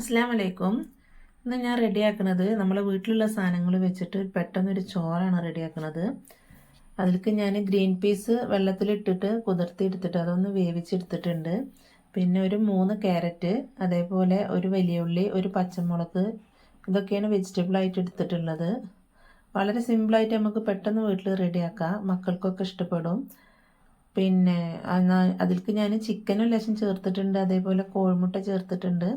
അസ്സാം വലൈക്കും ഇന്ന് ഞാൻ റെഡിയാക്കുന്നത് നമ്മളെ വീട്ടിലുള്ള സാധനങ്ങൾ വെച്ചിട്ട് പെട്ടെന്നൊരു ചോറാണ് റെഡിയാക്കുന്നത് അതിലേക്ക് ഞാൻ ഗ്രീൻ പീസ് വെള്ളത്തിലിട്ടിട്ട് കുതിർത്തി എടുത്തിട്ട് അതൊന്ന് വേവിച്ചെടുത്തിട്ടുണ്ട്. പിന്നെ ഒരു മൂന്ന് ക്യാരറ്റ് അതേപോലെ ഒരു വലിയ ഉള്ളി ഒരു പച്ചമുളക് ഇതൊക്കെയാണ് വെജിറ്റബിൾ ആയിട്ട് എടുത്തിട്ടുള്ളത്. വളരെ സിമ്പിളായിട്ട് നമുക്ക് പെട്ടെന്ന് വീട്ടിൽ റെഡിയാക്കാം. മക്കൾക്കൊക്കെ ഇഷ്ടപ്പെടും. പിന്നെ അതിലേക്ക് ഞാൻ ചിക്കനും ലേശം ചേർത്തിട്ടുണ്ട്. അതേപോലെ കോഴിമുട്ട ചേർത്തിട്ടുണ്ട്.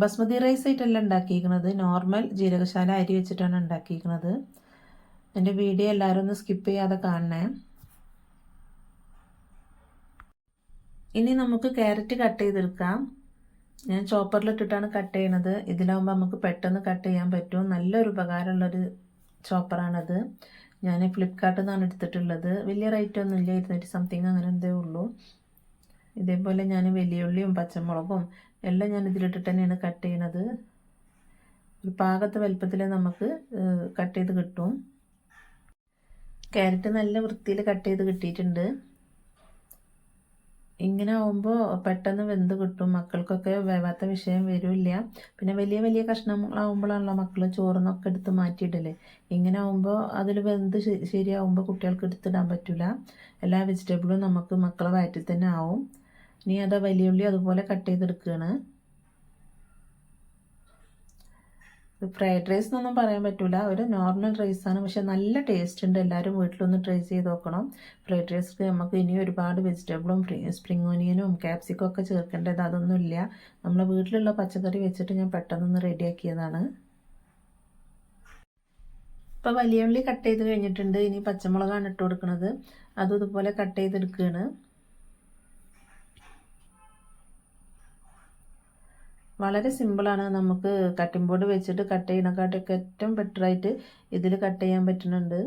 ബസ്മതി റൈസ് ആയിട്ടല്ല ഉണ്ടാക്കിയിരിക്കുന്നത്. നോർമൽ ജീരകശാല അരി വെച്ചിട്ടാണ് ഉണ്ടാക്കിയിരിക്കുന്നത്. എന്റെ വീഡിയോ എല്ലാവരും ഒന്ന് സ്കിപ്പ് ചെയ്യാതെ കാണണേ. ഇനി നമുക്ക് ക്യാരറ്റ് കട്ട് ചെയ്തെടുക്കാം. ഞാൻ ചോപ്പറിലിട്ടിട്ടാണ് കട്ട് ചെയ്യണത്. ഇതിലാവുമ്പോൾ നമുക്ക് പെട്ടെന്ന് കട്ട് ചെയ്യാൻ പറ്റും. നല്ലൊരു ഉപകാരമുള്ളൊരു ചോപ്പറാണത് ഞാൻ ഫ്ലിപ്കാർട്ടിൽ നിന്നാണ് എടുത്തിട്ടുള്ളത്. വലിയ റേറ്റ് ഒന്നും ഇല്ല. ഇരുന്നൂറ്റി സംതിങ് അങ്ങനെ എന്തേ ഉള്ളൂ. ഇതേപോലെ ഞാൻ വലിയ ഉള്ളിയും പച്ചമുളകും എല്ലാം ഞാൻ ഇതിലിട്ടിട്ട് തന്നെയാണ് കട്ട് ചെയ്യണത്. ഒരു പാകത്തെ വലുപ്പത്തിൽ നമുക്ക് കട്ട് ചെയ്ത് കിട്ടും. ക്യാരറ്റ് നല്ല വൃത്തിയിൽ കട്ട് ചെയ്ത് കിട്ടിയിട്ടുണ്ട്. ഇങ്ങനെ ആവുമ്പോൾ പെട്ടെന്ന് വെന്ത് കിട്ടും. മക്കൾക്കൊക്കെ വേവാത്ത വിഷയം വരില്ല. പിന്നെ വലിയ വലിയ കഷ്ണങ്ങളാവുമ്പോഴാണല്ലോ മക്കൾ ചോറിനൊക്കെ എടുത്ത് മാറ്റിയിടല്ലേ ഇങ്ങനെ ആവുമ്പോൾ അതിൽ വെന്ത് ശരിയാവുമ്പോൾ കുട്ടികൾക്ക് എടുത്തിടാൻ പറ്റില്ല എല്ലാ വെജിറ്റബിളും നമുക്ക് മക്കളെ വയറ്റിൽ തന്നെ ആവും. ഇനി അത് വലിയ ഉള്ളി അതുപോലെ കട്ട് ചെയ്തെടുക്കുകയാണ് ഫ്രൈഡ് റൈസ് എന്നൊന്നും പറയാൻ പറ്റില്ല ഒരു നോർമൽ റൈസാണ് പക്ഷെ നല്ല ടേസ്റ്റ് ഉണ്ട്. എല്ലാവരും വീട്ടിലൊന്ന് ട്രൈ ചെയ്ത് നോക്കണം. ഫ്രൈഡ് റൈസ് നമുക്ക് ഇനി ഒരുപാട് വെജിറ്റബിളും സ്പ്രിംഗ് ഓനിയനും ക്യാപ്സിക്കും ഒക്കെ ചേർക്കേണ്ടത് അതൊന്നുമില്ല നമ്മളെ വീട്ടിലുള്ള പച്ചക്കറി വെച്ചിട്ട് ഞാൻ പെട്ടെന്നൊന്ന് റെഡിയാക്കിയതാണ് ഇപ്പോൾ വലിയ ഉള്ളി കട്ട് ചെയ്ത് കഴിഞ്ഞിട്ടുണ്ട്. ഇനി പച്ചമുളകാണ് ഇട്ട് കൊടുക്കുന്നത് അതും ഇതുപോലെ കട്ട് ചെയ്തെടുക്കുകയാണ് വളരെ സിമ്പിളാണ് നമുക്ക് കട്ടിംഗ് ബോർഡ് വെച്ചിട്ട് കട്ട് ചെയ്യണക്കാട്ടൊക്കെ ഏറ്റവും ബെറ്ററായിട്ട് ഇതിൽ കട്ട് ചെയ്യാൻ പറ്റുന്നുണ്ട്.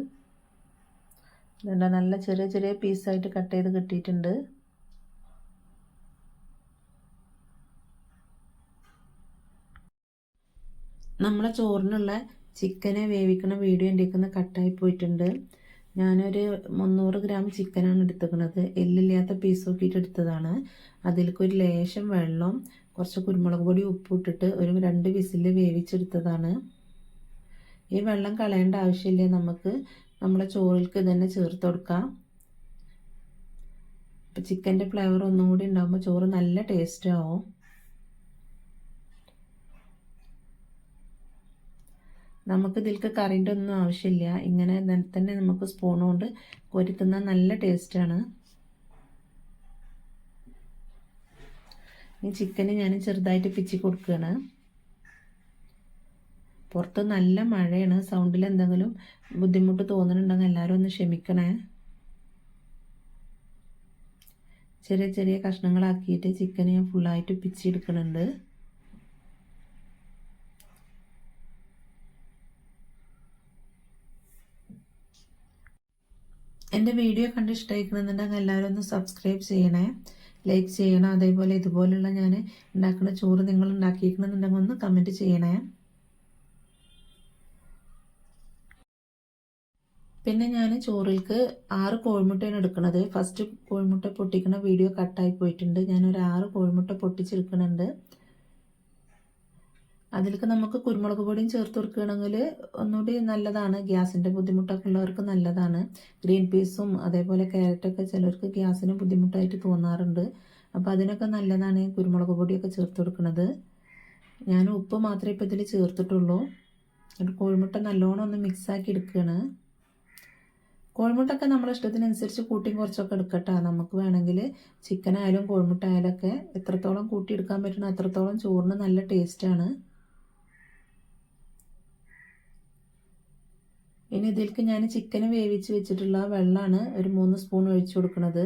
ഇതുണ്ട്. നല്ല ചെറിയ ചെറിയ പീസായിട്ട് കട്ട് ചെയ്ത് കിട്ടിയിട്ടുണ്ട്. നമ്മളെ ചോറിനുള്ള ചിക്കനെ വേവിക്കുന്ന വീഡിയോ എന്റെ കട്ടായി പോയിട്ടുണ്ട്. ഞാനൊരു മുന്നൂറ് ഗ്രാം ചിക്കനാണ് എടുത്തുക്കുന്നത് എല്ലില്ലാത്ത പീസ് നോക്കിയിട്ട് എടുത്തതാണ്. അതിലേക്ക് ഒരു ലേശം വെള്ളം കുറച്ച് കുരുമുളക് പൊടി ഉപ്പിട്ടിട്ട് ഒരു രണ്ട് വിസിൽ വേവിച്ചെടുത്തതാണ്. ഈ വെള്ളം കളയേണ്ട ആവശ്യമില്ല. നമുക്ക് നമ്മളെ ചോറിൽക്ക് തന്നെ ചേർത്ത് കൊടുക്കാം. ഇപ്പം ചിക്കന്റെ ഫ്ലേവർ ഒന്നും കൂടി ഉണ്ടാകുമ്പോൾ ചോറ് നല്ല ടേസ്റ്റ് ആവും. നമുക്ക് ഇതിൽക്ക് കറിന്റെ ഒന്നും ആവശ്യമില്ല. ഇങ്ങനെ തന്നെ നമുക്ക് സ്പൂൺ കൊണ്ട് കോരി നല്ല ടേസ്റ്റാണ് ചിക്കന് ഞാൻ ചെറുതായിട്ട് പിച്ചി കൊടുക്കുകയാണ് പുറത്ത് നല്ല മഴയാണ്. സൗണ്ടിൽ എന്തെങ്കിലും ബുദ്ധിമുട്ട് തോന്നുന്നുണ്ടെങ്കിൽ എല്ലാവരും ഒന്ന് ക്ഷമിക്കണേ. ചെറിയ ചെറിയ കഷ്ണങ്ങളാക്കിയിട്ട് ചിക്കൻ ഞാൻ ഫുള്ളായിട്ട് പിച്ചെടുക്കുന്നുണ്ട് എന്റെ വീഡിയോ കണ്ട് ഇഷ്ടമായിക്കണമെന്നുണ്ടെങ്കിൽ എല്ലാവരും ഒന്ന് സബ്സ്ക്രൈബ് ചെയ്യണേ. ലൈക്ക് ചെയ്യണം. അതേപോലെ ഇതുപോലുള്ള ഞാൻ ഉണ്ടാക്കുന്ന ചോറ് നിങ്ങൾ ഉണ്ടാക്കിയിരിക്കണമെന്നുണ്ടെങ്കിൽ ഒന്ന് കമന്റ് ചെയ്യണേ. പിന്നെ ഞാൻ ചോറിൽക്ക് ആറ് കോഴിമുട്ടയാണ് എടുക്കുന്നത് ഫസ്റ്റ് കോഴിമുട്ട പൊട്ടിക്കുന്ന വീഡിയോ കട്ടായി പോയിട്ടുണ്ട്. ഞാനൊരു ആറ് കോഴിമുട്ട പൊട്ടിച്ചെടുക്കുന്നുണ്ട്. അതിലേക്ക് നമുക്ക് കുരുമുളക് പൊടിയും ചേർത്ത് കൊടുക്കുകയാണെങ്കിൽ ഒന്നുകൂടി നല്ലതാണ്. ഗ്യാസിന്റെ ബുദ്ധിമുട്ടൊക്കെ ഉള്ളവർക്ക് നല്ലതാണ്. ഗ്രീൻ പീസും അതേപോലെ ക്യാരറ്റൊക്കെ ചിലർക്ക് ഗ്യാസിന് ബുദ്ധിമുട്ടായിട്ട് തോന്നാറുണ്ട്. അപ്പോൾ അതിനൊക്കെ നല്ലതാണ് കുരുമുളക് പൊടിയൊക്കെ ചേർത്ത് കൊടുക്കുന്നത്. ഞാൻ ഉപ്പ് മാത്രമേ ഇപ്പോൾ ഇതിൽ ചേർത്തിട്ടുള്ളൂ. എന്നിട്ട് കോഴിമുട്ട നല്ലോണം ഒന്ന് മിക്സാക്കി എടുക്കുകയാണ്. കോഴിമുട്ടൊക്കെ നമ്മുടെ ഇഷ്ടത്തിനനുസരിച്ച് കൂട്ടിയും കുറച്ചൊക്കെ എടുക്കട്ടെ. നമുക്ക് വേണമെങ്കിൽ ചിക്കൻ ആയാലും കോഴിമുട്ട ആയാലും ഒക്കെ എത്രത്തോളം കൂട്ടിയെടുക്കാൻ പറ്റണോ അത്രത്തോളം ചോറിന് നല്ല ടേസ്റ്റാണ് ഇനി ഇതിലേക്ക് ഞാൻ ചിക്കൻ വേവിച്ച് വെച്ചിട്ടുള്ള വെള്ളമാണ് ഒരു മൂന്ന് സ്പൂൺ ഒഴിച്ചു കൊടുക്കുന്നത്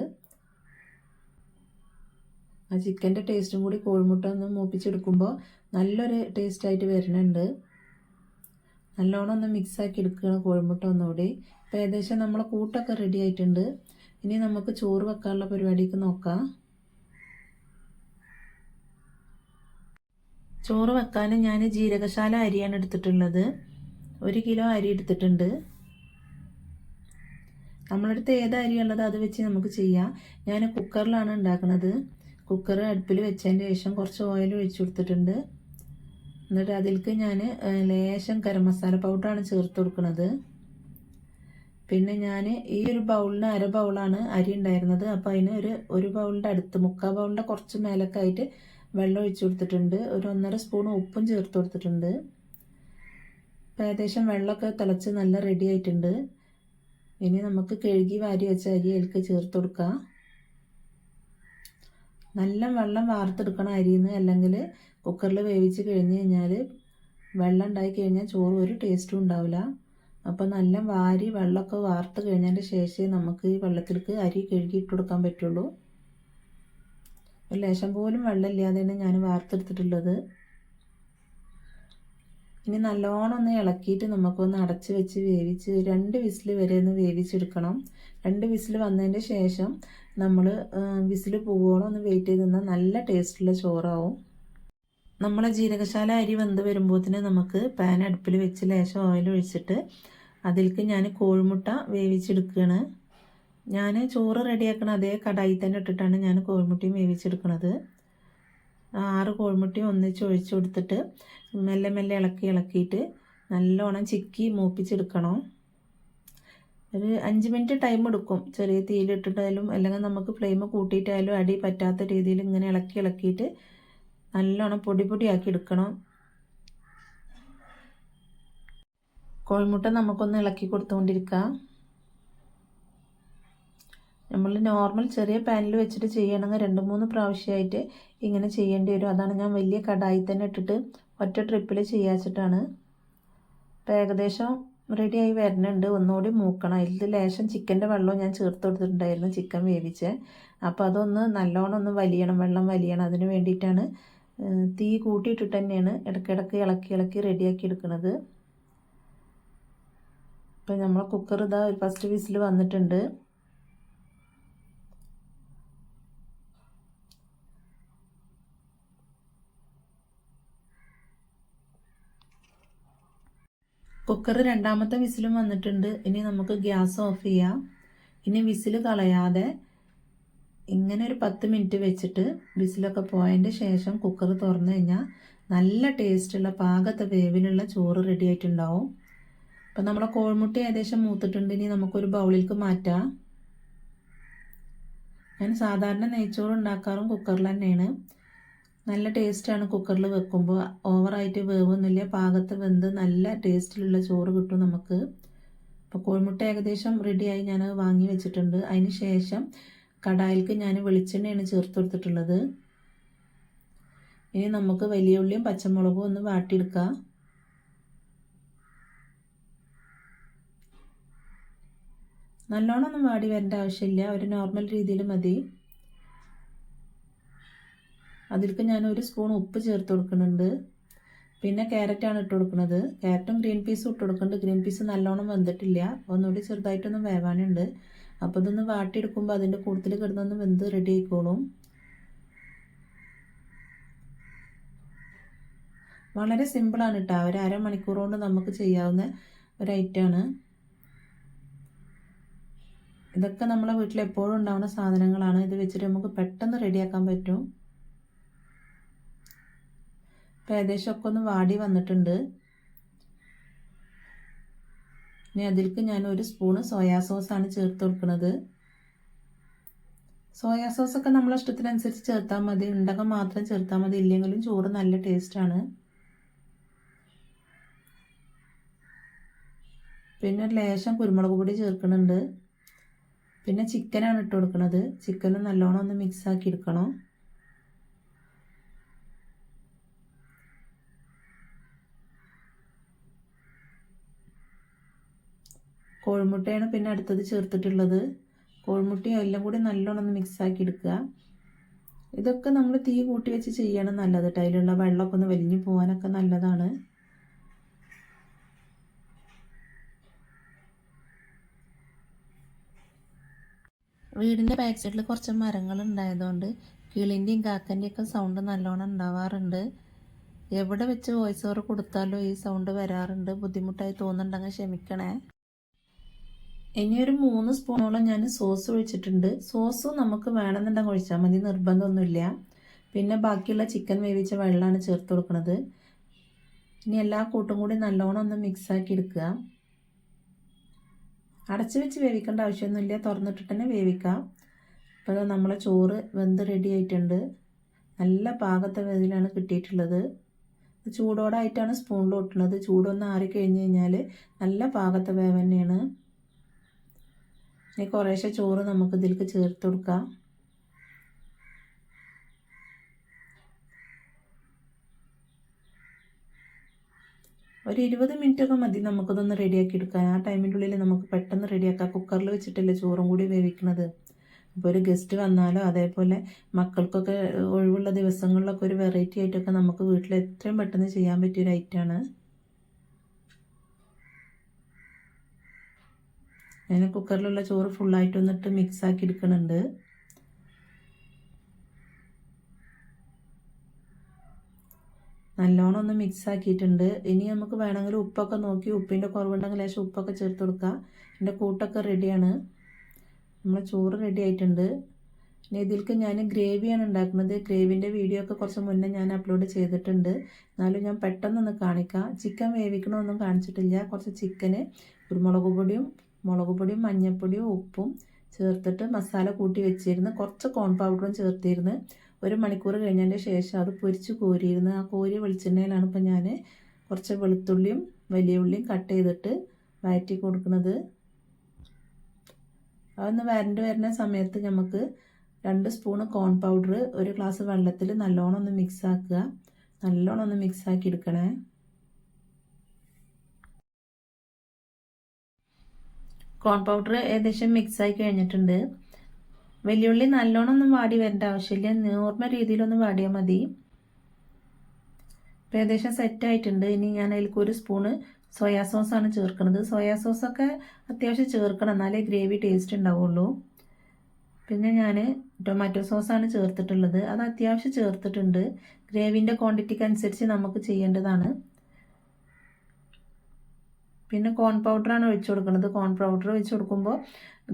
ആ ചിക്കന്റെ ടേസ്റ്റും കൂടി കോഴിമുട്ട ഒന്ന് മൂപ്പിച്ചെടുക്കുമ്പോൾ നല്ലൊരു ടേസ്റ്റായിട്ട് വരുന്നുണ്ട്. നല്ലോണം ഒന്ന് മിക്സാക്കി എടുക്കുകയാണ് കോഴിമുട്ട ഒന്നുകൂടി. ഇപ്പോൾ ഏകദേശം നമ്മളെ കൂട്ടൊക്കെ റെഡി ആയിട്ടുണ്ട്. ഇനി നമുക്ക് ചോറ് വെക്കാനുള്ള പരിപാടിക്ക് നോക്കാം. ചോറ് വെക്കാൻ ഞാൻ ജീരകശാല അരിയാണ് എടുത്തിട്ടുള്ളത്. ഒരു കിലോ അരി എടുത്തിട്ടുണ്ട്. നമ്മളടുത്ത് ഏത് ഉള്ളത് അത് വെച്ച് നമുക്ക് ചെയ്യാം. ഞാൻ കുക്കറിലാണ് ഉണ്ടാക്കുന്നത്. കുക്കർ അടുപ്പിൽ വെച്ചതിന് ശേഷം കുറച്ച് ഓയിൽ ഒഴിച്ചു കൊടുത്തിട്ടുണ്ട്. എന്നിട്ട് അതിലേക്ക് ഞാൻ ലേശം ഗരം മസാല പൗഡറാണ് ചേർത്ത് കൊടുക്കുന്നത്. പിന്നെ ഞാൻ ഈ ഒരു ബൗളിന് അര ബൗളാണ് അരി ഉണ്ടായിരുന്നത്. അപ്പോൾ അതിന് ഒരു ഒരു ബൗളിന്റെ അടുത്ത് മുക്കാൽ ബൗളിന്റെ കുറച്ച് മേലൊക്കെ ആയിട്ട് വെള്ളം ഒഴിച്ചു കൊടുത്തിട്ടുണ്ട്. ഒരു ഒന്നര സ്പൂൺ ഉപ്പും ചേർത്ത് കൊടുത്തിട്ടുണ്ട്. ഏകദേശം വെള്ളമൊക്കെ തിളച്ച് നല്ല റെഡി ആയിട്ടുണ്ട്. ഇനി നമുക്ക് കഴുകി വാരി വെച്ച അരി അതിലേക്ക് ചേർത്ത് കൊടുക്കാം. നല്ല വെള്ളം വാർത്തെടുക്കണം അരിയിൽ നിന്ന് അല്ലെങ്കിൽ കുക്കറിൽ വേവിച്ച് കഴിഞ്ഞ് കഴിഞ്ഞാൽ വെള്ളം ഉണ്ടായി കഴിഞ്ഞാൽ ചോറ് ഒരു ടേസ്റ്റും ഉണ്ടാവില്ല. അപ്പോൾ നല്ല വാരി വെള്ളമൊക്കെ വാർത്ത് കഴിഞ്ഞതിന്റെ ശേഷമേ നമുക്ക് ഈ വെള്ളത്തിലേക്ക് അരി കഴുകി ഇട്ട് കൊടുക്കാൻ പറ്റുള്ളൂ. ഒരു ലേശം പോലും വെള്ളമില്ലാതെയാണ് ഞാൻ വാർത്തെടുത്തിട്ടുള്ളത്. ഇനി നല്ലോണം ഒന്ന് ഇളക്കിയിട്ട് നമുക്കൊന്ന് അടച്ച് വെച്ച് വേവിച്ച് രണ്ട് വിസിൽ വരെ ഒന്ന് വേവിച്ചെടുക്കണം. രണ്ട് വിസിൽ വന്നതിന്റെ ശേഷം നമ്മൾ വിസിൽ പോവുകയോളം ഒന്ന് വെയിറ്റ് ചെയ്ത് നിന്നാൽ നല്ല ടേസ്റ്റുള്ള ചോറാവും. നമ്മളെ ജീരകശാല അരി വെന്ത് വരുമ്പോഴത്തേന് നമുക്ക് പാൻ അടുപ്പിൽ വെച്ച് ലേശം ഓയിൽ അതിലേക്ക് ഞാൻ കോഴിമുട്ട വേവിച്ചെടുക്കുകയാണ് ഞാൻ ചോറ് റെഡിയാക്കണ അതേ കടായി തന്നെ ഇട്ടിട്ടാണ് ഞാൻ കോഴിമുട്ടയും വേവിച്ചെടുക്കുന്നത് ആറ് കോഴിമുട്ടയും ഒന്നിച്ച് ഒഴിച്ചു കൊടുത്തിട്ട് മെല്ലെ മെല്ലെ ഇളക്കി ഇളക്കിയിട്ട് നല്ലോണം ചിക്കി മൂപ്പിച്ചെടുക്കണം. ഒരു അഞ്ച് മിനിറ്റ് ടൈം എടുക്കും. ചെറിയ തീയിലിട്ടിട്ടായാലും അല്ലെങ്കിൽ നമുക്ക് ഫ്ലെയിം കൂട്ടിയിട്ടായാലും അടി പറ്റാത്ത രീതിയിൽ ഇങ്ങനെ ഇളക്കി ഇളക്കിയിട്ട് നല്ലോണം പൊടി പൊടിയാക്കി എടുക്കണം. കോഴിമുട്ട നമുക്കൊന്ന് ഇളക്കി കൊടുത്തുകൊണ്ടിരിക്കാം. നമ്മൾ നോർമൽ ചെറിയ പാനിൽ വെച്ചിട്ട് ചെയ്യണമെങ്കിൽ രണ്ട് മൂന്ന് പ്രാവശ്യമായിട്ട് ഇങ്ങനെ ചെയ്യേണ്ടി വരും. അതാണ് ഞാൻ വലിയ കടായി തന്നെ ഇട്ടിട്ട് ഒറ്റ ട്രിപ്പിൽ ചെയ്യാച്ചിട്ടാണ്. അപ്പോൾ ഏകദേശം റെഡിയായി വരുന്നുണ്ട് ഒന്നുകൂടി മൂക്കണം. ഇതിൽ ലേശം ചിക്കന്റെ വെള്ളവും ഞാൻ ചേർത്ത് കൊടുത്തിട്ടുണ്ടായിരുന്നു ചിക്കൻ വേവിച്ച്. അപ്പോൾ അതൊന്ന് നല്ലോണം ഒന്ന് വലിയണം. വെള്ളം വലിയണം. അതിന് വേണ്ടിയിട്ടാണ് തീ കൂട്ടിയിട്ടിട്ട് തന്നെയാണ് ഇടയ്ക്കിടയ്ക്ക് ഇളക്കി ഇളക്കി റെഡിയാക്കി എടുക്കുന്നത്. ഇപ്പം നമ്മളെ കുക്കർ ഇതാ ഫസ്റ്റ് വിസിൽ വന്നിട്ടുണ്ട്. കുക്കർ രണ്ടാമത്തെ വിസിലും വന്നിട്ടുണ്ട്. ഇനി നമുക്ക് ഗ്യാസ് ഓഫ് ചെയ്യാം. ഇനി വിസിൽ കളയാതെ ഇങ്ങനെ ഒരു പത്ത് മിനിറ്റ് വെച്ചിട്ട് വിസിലൊക്കെ പോയതിന്റെ ശേഷം കുക്കർ തുറന്നു കഴിഞ്ഞാൽ നല്ല ടേസ്റ്റുള്ള പാകത്തെ വേവിലുള്ള ചോറ് റെഡി ആയിട്ടുണ്ടാവും. അപ്പം നമ്മുടെ കോഴിമുട്ട ഏകദേശം മൂത്തിട്ടുണ്ട്. ഇനി നമുക്കൊരു ബൗളിലേക്ക് മാറ്റാം. ഞാൻ സാധാരണ നെയ്ച്ചോറ് ഉണ്ടാക്കാറും കുക്കറിൽ തന്നെയാണ്. നല്ല ടേസ്റ്റാണ് കുക്കറിൽ വെക്കുമ്പോൾ ഓവറായിട്ട് വേവൊന്നുമില്ല. പാകത്ത് വെന്ത് നല്ല ടേസ്റ്റിലുള്ള ചോറ് കിട്ടും നമുക്ക്. അപ്പോൾ കോഴിമുട്ട ഏകദേശം റെഡിയായി ഞാൻ വാങ്ങി വെച്ചിട്ടുണ്ട്. അതിന് ശേഷം കടായിൽക്ക് ഞാൻ വെളിച്ചെണ്ണയാണ് ചേർത്ത് കൊടുത്തിട്ടുള്ളത്. ഇനി നമുക്ക് വലിയ ഉള്ളിയും പച്ചമുളകും ഒന്ന് വാട്ടിയെടുക്കാം. നല്ലോണം ഒന്നും വാടി വരേണ്ട ആവശ്യമില്ല. ഒരു നോർമൽ രീതിയിൽ മതി. അതിലേക്ക് ഞാൻ ഒരു സ്പൂൺ ഉപ്പ് ചേർത്ത് കൊടുക്കുന്നുണ്ട്. പിന്നെ ക്യാരറ്റാണ് ഇട്ട് കൊടുക്കുന്നത്. ക്യാരറ്റും ഗ്രീൻ പീസും ഇട്ട് കൊടുക്കുന്നുണ്ട്. ഗ്രീൻ പീസ് നല്ലോണം വെന്തിട്ടില്ല. ഒന്നുകൂടി ചെറുതായിട്ടൊന്നും വേവാനുണ്ട്. അപ്പോൾ ഇതൊന്ന് വാട്ടിയെടുക്കുമ്പോൾ അതിന്റെ കൂടുതൽ കിടന്നൊന്ന് വെന്ത് റെഡി ആയിക്കോളും. വളരെ സിമ്പിളാണ് കേട്ടോ ഒരു അരമണിക്കൂർ കൊണ്ട് നമുക്ക് ചെയ്യാവുന്ന ഒരു ഐറ്റമാണ് ഇതൊക്കെ നമ്മളെ വീട്ടിൽ എപ്പോഴും ഉണ്ടാവുന്ന സാധനങ്ങളാണ്. ഇത് വെച്ചിട്ട് നമുക്ക് പെട്ടെന്ന് റെഡിയാക്കാൻ പറ്റും. ഇപ്പോൾ ഏകദേശം ഒക്കെ ഒന്ന് വാടി വന്നിട്ടുണ്ട്. ഇനി അതിലേക്ക് ഞാൻ ഒരു സ്പൂണ് സോയാ സോസാണ് ചേർത്ത് കൊടുക്കുന്നത്. സോയാ സോസൊക്കെ നമ്മളെ ഇഷ്ടത്തിനനുസരിച്ച് ചേർത്താൽ മതി. ഉണ്ടകം മാത്രം ചേർത്താൽ മതി. ഇല്ലെങ്കിലും ചോറ് നല്ല ടേസ്റ്റാണ് പിന്നെ ഒരു ലേശം കുരുമുളക് പൊടി ചേർക്കുന്നുണ്ട്. പിന്നെ ചിക്കനാണ് ഇട്ട് കൊടുക്കുന്നത്. ചിക്കൻ നല്ലോണം ഒന്ന് മിക്സ് ആക്കി എടുക്കണം. കോഴിമുട്ടയാണ് പിന്നെ അടുത്തത് ചേർത്തിട്ടുള്ളത്. കോഴിമുട്ടയും എല്ലാം കൂടി നല്ലോണം ഒന്ന് മിക്സാക്കി എടുക്കുക. ഇതൊക്കെ നമ്മൾ തീ കൂട്ടി വെച്ച് ചെയ്യണം നല്ലത് അതിലുള്ള വെള്ളമൊക്കെ ഒന്ന് വലിഞ്ഞു പോകാനൊക്കെ നല്ലതാണ്. വീടിന്റെ ബാക്ക് സൈഡിൽ കുറച്ച് മരങ്ങൾ ഉണ്ടായതുകൊണ്ട് കിളിന്റെയും കാക്കന്റെയും ഒക്കെ സൗണ്ട് നല്ലോണം ഉണ്ടാവാറുണ്ട്. എവിടെ വെച്ച് വോയിസ് ഓവർ കൊടുത്താലും ഈ സൗണ്ട് വരാറുണ്ട്. ബുദ്ധിമുട്ടായി തോന്നുന്നുണ്ടെങ്കിൽ ക്ഷമിക്കണേ. ഇനി ഒരു മൂന്ന് സ്പൂണോളം ഞാൻ സോസ് ഒഴിച്ചിട്ടുണ്ട്. സോസ് നമുക്ക് വേണമെന്നുണ്ടെങ്കിൽ ഒഴിച്ചാൽ മതി നിർബന്ധമൊന്നുമില്ല. പിന്നെ ബാക്കിയുള്ള ചിക്കൻ വേവിച്ച വെള്ളമാണ് ചേർത്ത് കൊടുക്കുന്നത്. ഇനി എല്ലാ കൂട്ടും കൂടി നല്ലോണം ഒന്ന് മിക്സാക്കി എടുക്കുക. അടച്ചു വെച്ച് വേവിക്കേണ്ട ആവശ്യമൊന്നുമില്ല തുറന്നിട്ടിട്ട് തന്നെ വേവിക്കാം. ഇപ്പോൾ നമ്മളെ ചോറ് വെന്ത് റെഡി ആയിട്ടുണ്ട്. നല്ല പാകത്തെ വേദിലാണ് കിട്ടിയിട്ടുള്ളത്. ചൂടോടായിട്ടാണ് സ്പൂണിൽ ഒട്ടുന്നത് ചൂടൊന്ന് ആറി കഴിഞ്ഞ് കഴിഞ്ഞാൽ നല്ല പാകത്തെ വേവ് തന്നെയാണ്. ഇനി കുറേശ്ശെ ചോറ് നമുക്ക് ഇതിലേക്ക് ചേർത്ത് കൊടുക്കാം. ഒരു ഇരുപത് മിനിറ്റൊക്കെ മതി നമുക്കതൊന്ന് റെഡിയാക്കി എടുക്കാൻ. ആ ടൈമിന്റെ ഉള്ളിൽ നമുക്ക് പെട്ടെന്ന് റെഡിയാക്കാം. കുക്കറിൽ വെച്ചിട്ടല്ലേ ചോറും കൂടി വേവിക്കുന്നത് അപ്പോൾ ഒരു ഗസ്റ്റ് വന്നാലോ അതേപോലെ മക്കൾക്കൊക്കെ ഒഴിവുള്ള ദിവസങ്ങളിലൊക്കെ ഒരു വെറൈറ്റി ആയിട്ടൊക്കെ നമുക്ക് വീട്ടിൽ എത്രയും പെട്ടെന്ന് ചെയ്യാൻ പറ്റിയൊരു ഐറ്റമാണ് ഞാൻ കുക്കറിലുള്ള ചോറ് ഫുള്ളായിട്ടൊന്നിട്ട് മിക്സ് ആക്കി എടുക്കുന്നുണ്ട് നല്ലോണം ഒന്ന് മിക്സ് ആക്കിയിട്ടുണ്ട്. ഇനി നമുക്ക് വേണമെങ്കിൽ ഉപ്പൊക്കെ നോക്കി ഉപ്പിന്റെ കുറവുണ്ടെങ്കിൽ ലേശം ഉപ്പൊക്കെ ചേർത്ത് കൊടുക്കുക എന്റെ കൂട്ടൊക്കെ റെഡിയാണ് നമ്മളെ ചോറ് റെഡി ആയിട്ടുണ്ട്. ഇനി ഇതിൽക്ക് ഞാൻ ഗ്രേവിയാണ് ഉണ്ടാക്കുന്നത്. ഗ്രേവിന്റെ വീഡിയോ ഒക്കെ കുറച്ച് മുന്നേ ഞാൻ അപ്ലോഡ് ചെയ്തിട്ടുണ്ട്. എന്നാലും ഞാൻ പെട്ടെന്നൊന്ന് കാണിക്കാം. ചിക്കൻ വേവിക്കണമൊന്നും കാണിച്ചിട്ടില്ല. കുറച്ച് ചിക്കന് കുരുമുളക് പൊടിയും മുളക് പൊടിയും മഞ്ഞൾപ്പൊടിയും ഉപ്പും ചേർത്തിട്ട് മസാല കൂട്ടി വെച്ചിരുന്ന് കുറച്ച് കോൺ പൗഡറും ചേർത്തിരുന്ന് ഒരു മണിക്കൂർ കഴിഞ്ഞതിന്റെ ശേഷം അത് പൊരിച്ച് കോരിയിരുന്ന് ആ കോരിയ വെളിച്ചെണ്ണയിലാണ് ഇപ്പോൾ ഞാൻ കുറച്ച് വെളുത്തുള്ളിയും വലിയ ഉള്ളിയും കട്ട് ചെയ്തിട്ട് വഴറ്റി കൊടുക്കുന്നത്. അതൊന്ന് വരണ്ട് വരുന്ന സമയത്ത് നമുക്ക് രണ്ട് സ്പൂണ് കോൺ പൗഡർ ഒരു ഗ്ലാസ് വെള്ളത്തിൽ നല്ലോണം ഒന്ന് മിക്സ് ആക്കുക. നല്ലോണം ഒന്ന് മിക്സ് ആക്കി എടുക്കണേ. കോൺ പൗഡർ ഏകദേശം മിക്സ് ആയി കഴിഞ്ഞിട്ടുണ്ട്. വെല്ലുള്ളി നല്ലോണം ഒന്നും വാടി വരേണ്ട ആവശ്യമില്ല. നോർമൽ രീതിയിലൊന്നും വാടിയാൽ മതി. ഇപ്പം ഏകദേശം സെറ്റ് ആയിട്ടുണ്ട്. ഇനി ഞാൻ അതിലേക്ക് ഒരു സ്പൂണ് സോയാ സോസാണ് ചേർക്കുന്നത്. സോയാ സോസൊക്കെ അത്യാവശ്യം ചേർക്കണം. എന്നാലേ ഗ്രേവി ടേസ്റ്റ് ഉണ്ടാവുള്ളൂ. പിന്നെ ഞാൻ ടൊമാറ്റോ സോസാണ് ചേർത്തിട്ടുള്ളത്. അത് അത്യാവശ്യം ചേർത്തിട്ടുണ്ട്. ഗ്രേവിന്റെ ക്വാണ്ടിറ്റിക്ക് അനുസരിച്ച് നമുക്ക് ചെയ്യേണ്ടതാണ്. പിന്നെ കോൺ പൗഡറാണ് ഒഴിച്ചു കൊടുക്കുന്നത്. കോൺ പൗഡർ ഒഴിച്ച് കൊടുക്കുമ്പോൾ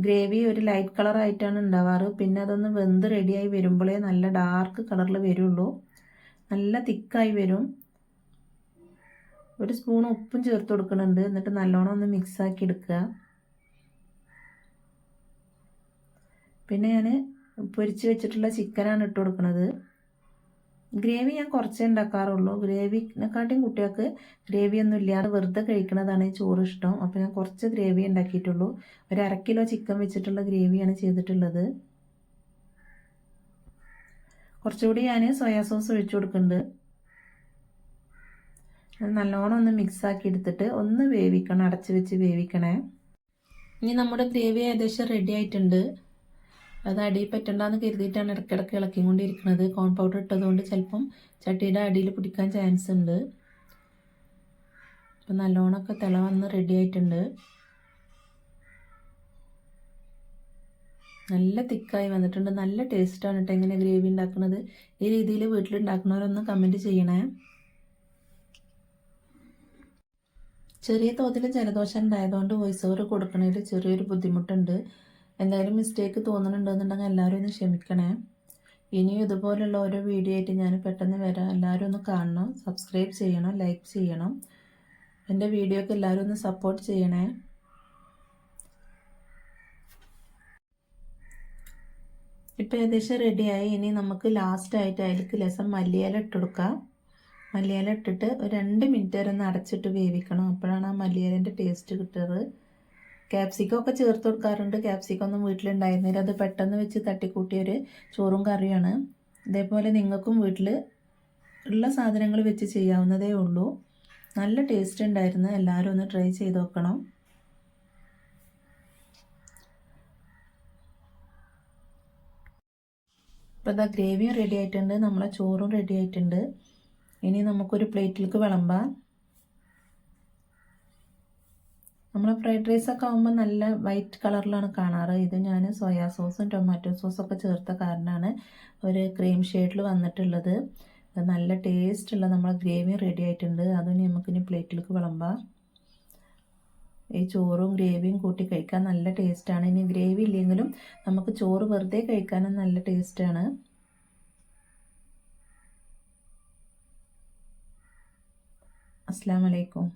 ഗ്രേവി ഒരു ലൈറ്റ് കളറായിട്ടാണ് ഉണ്ടാവാറ്. പിന്നെ അതൊന്ന് വെന്ത് റെഡിയായി വരുമ്പോഴേ നല്ല ഡാർക്ക് കളറിൽ വരുള്ളൂ. നല്ല തിക്കായി വരും. ഒരു സ്പൂൺ ഉപ്പും ചേർത്ത് കൊടുക്കുന്നുണ്ട്. എന്നിട്ട് നല്ലോണം ഒന്ന് മിക്സാക്കി എടുക്കുക. പിന്നെ ഞാൻ പൊരിച്ച് വെച്ചിട്ടുള്ള ചിക്കനാണ് ഇട്ട് കൊടുക്കുന്നത്. ഗ്രേവി ഞാൻ കുറച്ചേ ഉണ്ടാക്കാറുള്ളൂ ഗ്രേവിനെക്കാട്ടിയും കുട്ടികൾക്ക് ഗ്രേവി ഒന്നും ഇല്ലാതെ വെറുതെ കഴിക്കുന്നതാണ് ചോറ് ഇഷ്ടം അപ്പോൾ ഞാൻ കുറച്ച് ഗ്രേവി ഉണ്ടാക്കിയിട്ടുള്ളൂ ഒരു അര കിലോ ചിക്കൻ വെച്ചിട്ടുള്ള ഗ്രേവിയാണ് ചെയ്തിട്ടുള്ളത്. കുറച്ചുകൂടി ഞാൻ സോയാ സോസ് ഒഴിച്ചു കൊടുക്കുന്നുണ്ട് നല്ലോണം ഒന്ന് മിക്സ് ആക്കി എടുത്തിട്ട് ഒന്ന് വേവിക്കണം. അടച്ച് വെച്ച് വേവിക്കണേ. ഇനി നമ്മുടെ ഗ്രേവി ഏകദേശം റെഡി ആയിട്ടുണ്ട്. അത് അടിയിൽ പറ്റണ്ടെന്ന് കരുതിയിട്ടാണ് ഇടയ്ക്കിടയ്ക്ക് ഇളക്കിക്കൊണ്ടിരിക്കുന്നത്. കോൺ പൗഡർ ഇട്ടതുകൊണ്ട് ചിലപ്പം ചട്ടിയുടെ അടിയിൽ പിടിക്കാൻ ചാൻസ് ഉണ്ട്. അപ്പം നല്ലോണമൊക്കെ തിള വന്ന് റെഡി ആയിട്ടുണ്ട്. നല്ല തിക്കായി വന്നിട്ടുണ്ട്. നല്ല ടേസ്റ്റാണ് കേട്ടോ എങ്ങനെ ഗ്രേവി ഉണ്ടാക്കുന്നത് ഈ രീതിയിൽ വീട്ടിലുണ്ടാക്കുന്നവരൊന്ന് കമന്റ് ചെയ്യണേ. ചെറിയ തോതിൽ ജലദോഷം ഉണ്ടായതുകൊണ്ട് വോയിസ് ഓവർ കൊടുക്കണതിൽ ചെറിയൊരു ബുദ്ധിമുട്ടുണ്ട്. എന്തായാലും മിസ്റ്റേക്ക് തോന്നുന്നുണ്ടെന്നുണ്ടെങ്കിൽ എല്ലാവരും ഒന്ന് ക്ഷമിക്കണേ. ഇനിയും ഇതുപോലുള്ള ഓരോ വീഡിയോ ആയിട്ട് ഞാൻ പെട്ടെന്ന് വരാം. എല്ലാവരും ഒന്ന് കാണണം സബ്സ്ക്രൈബ് ചെയ്യണം ലൈക്ക് ചെയ്യണം. എന്റെ വീഡിയോക്ക് എല്ലാവരും ഒന്ന് സപ്പോർട്ട് ചെയ്യണേ. ഇപ്പോൾ ഏകദേശം റെഡിയായി ഇനി നമുക്ക് ലാസ്റ്റായിട്ട് അതിലേക്ക് ലസം മല്ലിയില ഇട്ടെടുക്കാം മല്ലിയില ഇട്ടിട്ട് ഒരു രണ്ട് മിനിറ്റ് വരെ ഒന്ന് അടച്ചിട്ട് വേവിക്കണം. അപ്പോഴാണ് ആ മല്ലിയിലേന്റെ ടേസ്റ്റ് കിട്ടുന്നത്. ക്യാപ്സിക്കം ഒക്കെ ചേർത്ത് കൊടുക്കാറുണ്ട്. ക്യാപ്സിക്കം ഒന്നും വീട്ടിലുണ്ടായിരുന്നില്ല. അത് പെട്ടെന്ന് വെച്ച് തട്ടിക്കൂട്ടിയൊരു ചോറും കറിയാണ്. ഇതേപോലെ നിങ്ങൾക്കും വീട്ടിൽ ഉള്ള സാധനങ്ങൾ വെച്ച് ചെയ്യാവുന്നതേ ഉള്ളൂ. നല്ല ടേസ്റ്റ് ഉണ്ടായിരുന്നു. എല്ലാവരും ഒന്ന് ട്രൈ ചെയ്ത് നോക്കണം. അപ്പോൾ ഇതാ ഗ്രേവിയും റെഡി ആയിട്ടുണ്ട്. നമ്മളെ ചോറും റെഡി ആയിട്ടുണ്ട്. ഇനി നമുക്കൊരു പ്ലേറ്റിലേക്ക് വിളമ്പാം. നമ്മൾ ഫ്രൈഡ് റൈസ് ഒക്കെ ആകുമ്പോൾ നല്ല വൈറ്റ് കളറിലാണ് കാണാറ്. ഇത് ഞാൻ സോയാ സോസും ടൊമാറ്റോ സോസും ഒക്കെ ചേർത്ത കാരണമാണ് ഒരു ക്രീം ഷെയ്ഡിൽ വന്നിട്ടുള്ളത്. നല്ല ടേസ്റ്റ് ഉള്ള നമ്മളെ ഗ്രേവി റെഡി ആയിട്ടുണ്ട്. അതും നമുക്കിനി പ്ലേറ്റിലേക്ക് വിളമ്പാം. ഈ ചോറും ഗ്രേവിയും കൂട്ടി കഴിക്കാൻ നല്ല ടേസ്റ്റാണ് ഇനി ഗ്രേവി ഇല്ലെങ്കിലും നമുക്ക് ചോറ് വെറുതെ കഴിക്കാനും നല്ല ടേസ്റ്റാണ് അസ്സാം വലൈക്കും